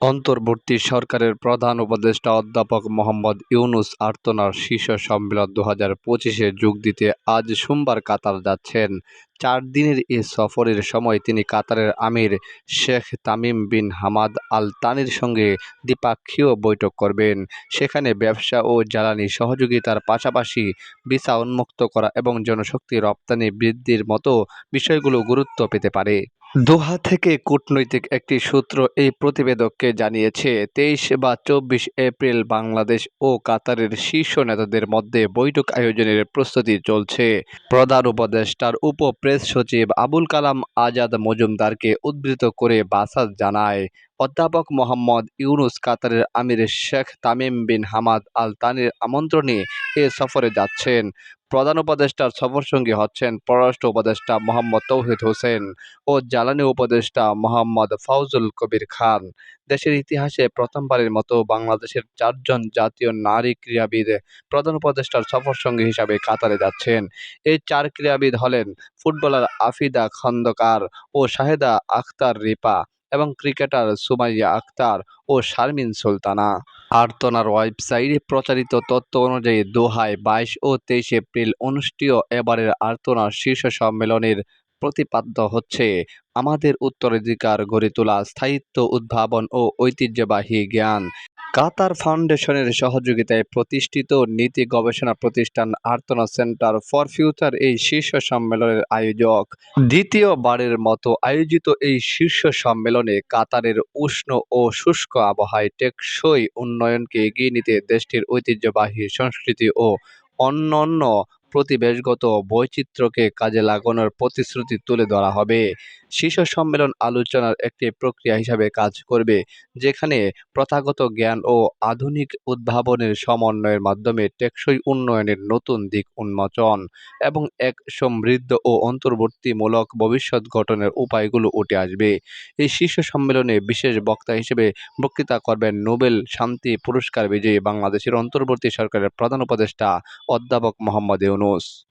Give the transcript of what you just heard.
অন্তর্বর্তী সরকারের প্রধান উপদেষ্টা অধ্যাপক মোহাম্মদ ইউনুস আর্তনার শীর্ষ সম্মেলন দু হাজার পঁচিশে যোগ দিতে আজ সোমবার কাতার যাচ্ছেন। চার দিনের এ সফরের সময় তিনি কাতারের আমির Sheikh Tamim bin Hamad Al তানির সঙ্গে দ্বিপাক্ষীয় বৈঠক করবেন। সেখানে ব্যবসা ও জ্বালানি সহযোগিতার পাশাপাশি ভিসা উন্মুক্ত করা এবং জনশক্তি রপ্তানি বৃদ্ধির মতো বিষয়গুলো গুরুত্ব পেতে পারে। দোহা থেকে কূটনৈতিক একটি সূত্র এই প্রতিবেদককে জানিয়েছে, তেইশ বা চব্বিশ এপ্রিল বাংলাদেশ ও কাতারের শীর্ষ নেতাদের মধ্যে বৈঠক আয়োজনের প্রস্তুতি চলছে। প্রধান উপদেষ্টার উপ প্রেস সচিব আবুল কালাম আজাদ মজুমদারকে উদ্ধৃত করে বাসাদ জানায়, অধ্যাপক মোহাম্মদ ইউনুস কাতারের আমির Sheikh Tamim bin Hamad Al তানির আমন্ত্রণে এ সফরে যাচ্ছেন। প্রধান উপদেষ্টার সফরসঙ্গী হচ্ছেন পররাষ্ট্র উপদেষ্টা মোহাম্মদ তৌহিদ হোসেন ও জ্বালানি উপদেষ্টা মোহাম্মদ ফাউজুল কবির খান। দেশের ইতিহাসে প্রথমবারের মতো বাংলাদেশের চারজন জাতীয় নারী ক্রীড়াবিদ প্রধান উপদেষ্টার সফরসঙ্গী হিসাবে কাতারে যাচ্ছেন। এই চার ক্রীড়াবিদ হলেন ফুটবলার আফিদা খন্দকার ও শাহেদা আখতার রিপা। এবং ক্রিকেটার সুমাইয়া আক্তার ও শারমিন সুলতানা। আর্তনার ওয়েবসাইটে প্রচারিত তথ্য অনুযায়ী দোহায় বাইশ ও তেইশ এপ্রিল অনুষ্ঠিত এবারের আর্তনার শীর্ষ সম্মেলনের প্রতিপাদ্য হচ্ছে, আমাদের উত্তরাধিকার গড়ে তোলা স্থায়িত্ব, উদ্ভাবন ও ঐতিহ্যবাহী জ্ঞান। কাতার ফাউন্ডেশনের সহযোগিতায় প্রতিষ্ঠিত নীতি গবেষণা প্রতিষ্ঠান আর্তনা সেন্টার ফর ফিউচার এই শীর্ষ সম্মেলনের আয়োজক। দ্বিতীয়বারের মতো আয়োজিত এই শীর্ষ সম্মেলনে কাতারের উষ্ণ ও শুষ্ক আবহাওয়ায় টেকসই উন্নয়নকে এগিয়ে নিতে দেশটির ঐতিহ্যবাহী সংস্কৃতি ও অন্যান্য প্রতিবেশগত বৈচিত্র্যকে কাজে লাগানোর প্রতিশ্রুতি তুলে ধরা হবে। শীর্ষ সম্মেলন আলোচনার একটি প্রক্রিয়া হিসাবে কাজ করবে, যেখানে প্রথাগত জ্ঞান ও আধুনিক উদ্ভাবনের সমন্বয়ের মাধ্যমে টেকসই উন্নয়নের নতুন দিক উন্মোচন এবং এক সমৃদ্ধ ও অন্তর্বর্তীমূলক ভবিষ্যৎ গঠনের উপায়গুলো উঠে আসবে। এই শীর্ষ সম্মেলনে বিশেষ বক্তা হিসেবে বক্তৃতা করবেন নোবেল শান্তি পুরস্কার বিজয়ী বাংলাদেশের অন্তর্বর্তী সরকারের প্রধান উপদেষ্টা অধ্যাপক মোহাম্মদ ইউনুস।